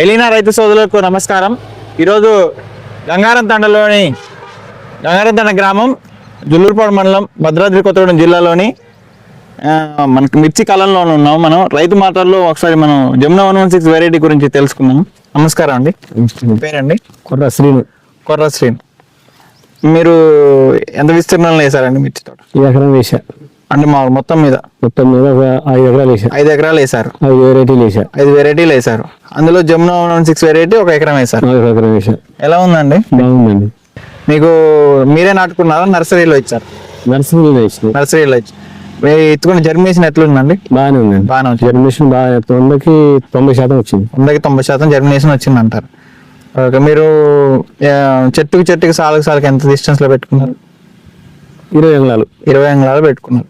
Elina రైతు సోదరులకు నమస్కారం. ఈరోజు గంగారం తండలోని గంగారం తండ గ్రామం జుల్లూరుపాడు మండలం భద్రాద్రి కొత్తగూడెం జిల్లాలోని మనకి మిర్చి కాలంలో ఉన్నాం మనం. రైతు మాటల్లో ఒకసారి మనం Jamuna one one six variety గురించి తెలుసుకుందాం. నమస్కారం అండి. మీ పేరండి? కొర్ర శ్రీను. కొర్ర శ్రీన్. మీరు ఎంత విస్తీర్ణంలో వేసారండి మిర్చి తోట? ఎకరం వేసా అంటే మా మొత్తం మీద? మొత్తం మీద ఒక ఐదు ఎకరాలు వేసా ఐదు ఎకరాలు వేసారు ఐదు వెరైటీలు వేసా ఐదు వెరైటీలు వేసారు అందులో జమున వన్ సిక్స్ వెరైటీ ఒక ఎకరం వేసారు ఒక ఎకరం వేసా ఎలా ఉందండి? బాగుందండి. మీకు మీరే నాటుకున్నారా? నర్సరీలో ఇచ్చారు. నర్సరీలో వేసిన నర్సరీలో ఇచ్చి మీ ఎత్తుకున్న జర్మినేషన్ ఎట్లుందండి? బాగానే ఉందండి. బాగానే వచ్చింది జర్మినేషన్ బాగా వందకి తొంభై శాతం వచ్చింది. వందకి తొంభై శాతం జర్మినేషన్ వచ్చింది అంటారు ఓకే మీరు చెట్టుకి చెట్టుకి సాలుకి సాలుకి ఎంత డిస్టెన్స్లో పెట్టుకున్నారు? ఇరవై ఎకరాలు ఇరవై అంగుళాలు పెట్టుకున్నారు.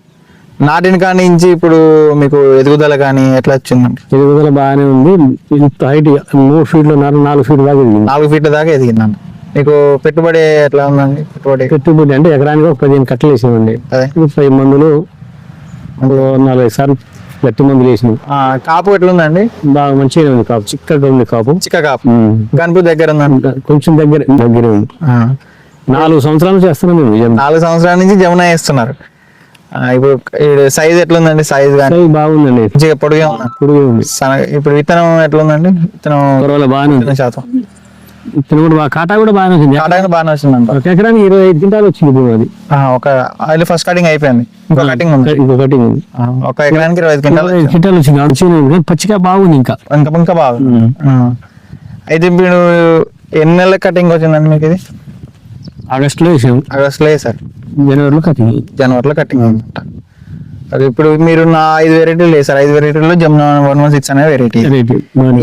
నాటిన కాడి నుంచి ఇప్పుడు మీకు ఎదుగుదల కానీ ఎట్లా వచ్చిందండి? ఎదుగుదల బాగానే ఉంది. ఇంత హైట్ మూడు ఫీట్లు నాలుగు నాలుగు ఫీట్లు దాకా ఎదిగింది. నాలుగు ఫీట్ల దాకా ఎదిగిందండి. మీకు పెట్టుబడి ఎట్లా ఉందండి? పెట్టుబడి? పెట్టుబడి అంటే ఎకరానికి ఒక పదిహేను కట్టలు వేసామండి. పది మందులు నాలుగు సార్లు గట్టి మందులు వేసినాం. కాపు ఎట్లుందండి బాగా మంచిగా ఉంది కాపు. చిక్కగా ఉంది కాపు. చిక్క కాపు. గనుపు దగ్గర ఉందండి కొంచెం దగ్గర దగ్గరే ఉంది. నాలుగు సంవత్సరాలు చేస్తున్నాం మేము నాలుగు సంవత్సరాల నుంచి జమున వేస్తున్నారు. ఇప్పుడు సైజ్ ఎట్లుందండి? సైజ్ కానీ బాగుందండి. పొడిగా ఉందా? ఇప్పుడు విత్తనం ఎట్లుందండి? విత్తనం పర్వాలేదు బాగానే విత్తన శాతం. ఇతను కూడా బాగా కాటా కూడా బాగానే వచ్చింది. కాటానికి బాగానే వచ్చిందంట. ఒక ఎకరానికి ఇరవై ఐదు క్వింటాలు వచ్చింది ఇప్పుడు అది. ఒక ఆయిల్ ఫస్ట్ కటింగ్ అయిపోయింది. ఇంకో కటింగ్ ఉంది. ఇంకో కటింగ్ ఉంది. ఒక ఎకరానికి ఇరవై ఐదు క్వింటాలు క్వింటాలు వచ్చింది. కానీ పచ్చిగా బాగుంది ఇంకా. ఇంకా ఇంకా బాగా ఆ. అయితే ఇప్పుడు ఎన్ని నెలల కటింగ్ వచ్చిందండి మీకు ఇది? ఆగస్ట్లో వేసాం ఆగస్ట్లో వేసారు. జనవరిలో కటింగ్ జనవరిలో కటింగ్ అనమాట అది ఇప్పుడు మీరు నా ఐదు వెరైటీలు వేసారు. ఐదు వెరైటీల్లో జమున వన్ వన్ సిక్స్ అనే వెరైటీ.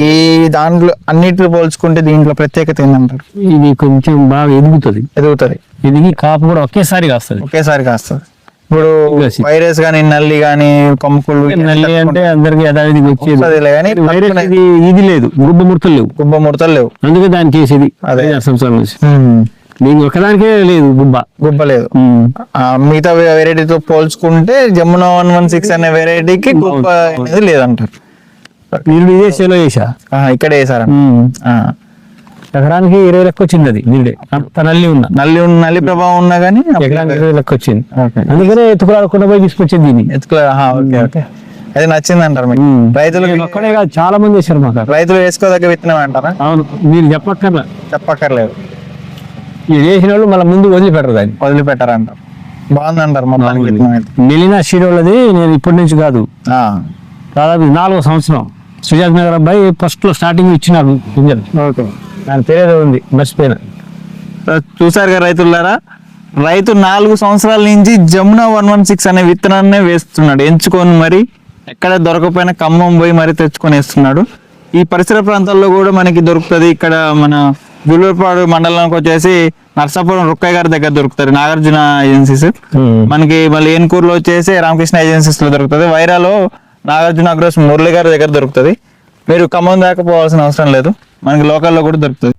ఈ దాంట్లో అన్నిటిలో పోల్చుకుంటే దీంట్లో ప్రత్యేకత ఏంటంటారు ఇది కొంచెం బాగా ఎదుగుతుంది. ఎదుగుతుంది. ఎదిగి కాపు కూడా ఒకేసారి కాస్తుంది. ఒకేసారి కాస్తుంది. ఇప్పుడు. వైరస్ కానీ నల్లి కానీ కొమ్ముకుళ్ళు నల్లి అంటే అందరికి యథావిధిగా వచ్చేది. వైరస్ ఇది ఇది లేదు. గుబ్బ ముడతలు లేవు. గుబ్బ ముడతలు లేవు. అందుకే దానికి వేసేది. అదే. ఐదారు సంవత్సరాల నుంచి. దీనికి ఒకదానికే లేదు గుబ్బ. గుబ్బ లేదు. మిగతా వెరైటీతో పోల్చుకుంటే జమున వన్ వన్ సిక్స్ అనే వెరైటీకి గుబ్బ అనేది లేదంటారు. నేను విదేశాల్లో వేసా ఇక్కడే. ఆ. ఎకరానికి ఇరవై లెక్క వచ్చింది అది నీడే అంత నల్లి ఉన్నా. నల్లి ఉన్న- నల్లి ప్రభావం ఉన్నా కానీ ఎకరానికి ఇరవై లెక్క వచ్చింది. ఓకే. అందుకనే ఎత్తుకురాకుండా పోయి తీసుకొచ్చేది దీన్ని. ఎత్తుకో ఆహా, ఓకే ఓకే. అది నచ్చింది అంటారు మీకు. రైతులు ఒక్కడే కాదు చాలా మంది వేశారు మాకు. రైతులు వేసుకోదగ్గ విత్తనం అంటారా? అవును మీరు చెప్పక్కర్లా. చెప్పక్కర్లేదు. ఇది వేసిన వాళ్ళు మళ్ళీ ముందు వదిలిపెట్టరు దాన్ని. వదిలిపెట్టారంటారు బాగుందంటారు మొత్తానికి విత్తనం అయితే. మిలినా షీరోలది నేను ఇప్పటి నుంచి కాదు. ఆ, దాదాపు నాలుగో సంవత్సరం సుజాత్ నగర్ అబ్బాయి ఫస్ట్లో స్టార్టింగ్ ఇచ్చినారు గింజలు. ఓకే. దాని పేరేదో ఉంది మర్చిపోయినా. చూసారు కదా రైతులారా? రైతు నాలుగు సంవత్సరాల నుంచి జమున వన్ వన్ సిక్స్ అనే విత్తనాన్నే వేస్తున్నాడు. ఎంచుకొని మరి ఎక్కడ దొరకపోయినా ఖమ్మం పోయి మరి తెచ్చుకొని వేస్తున్నాడు. ఈ పరిసర ప్రాంతాల్లో కూడా మనకి దొరుకుతుంది. ఇక్కడ మన జులూరుపాడు మండలానికి వచ్చేసి నర్సాపురం రుక్కయ్య గారి దగ్గర దొరుకుతుంది. నాగార్జున ఏజెన్సీస్ మనకి మళ్ళీ ఏన్కూరులో వచ్చేసి రామకృష్ణ ఏజెన్సీస్లో దొరుకుతుంది. వైరాలో నాగార్జున అగ్రోస్ మురళి గారి దగ్గర దొరుకుతుంది. మీరు ఖమ్మం దాకా పోవాల్సిన అవసరం లేదు. మనకి లోకల్లో కూడా దొరుకుతుంది.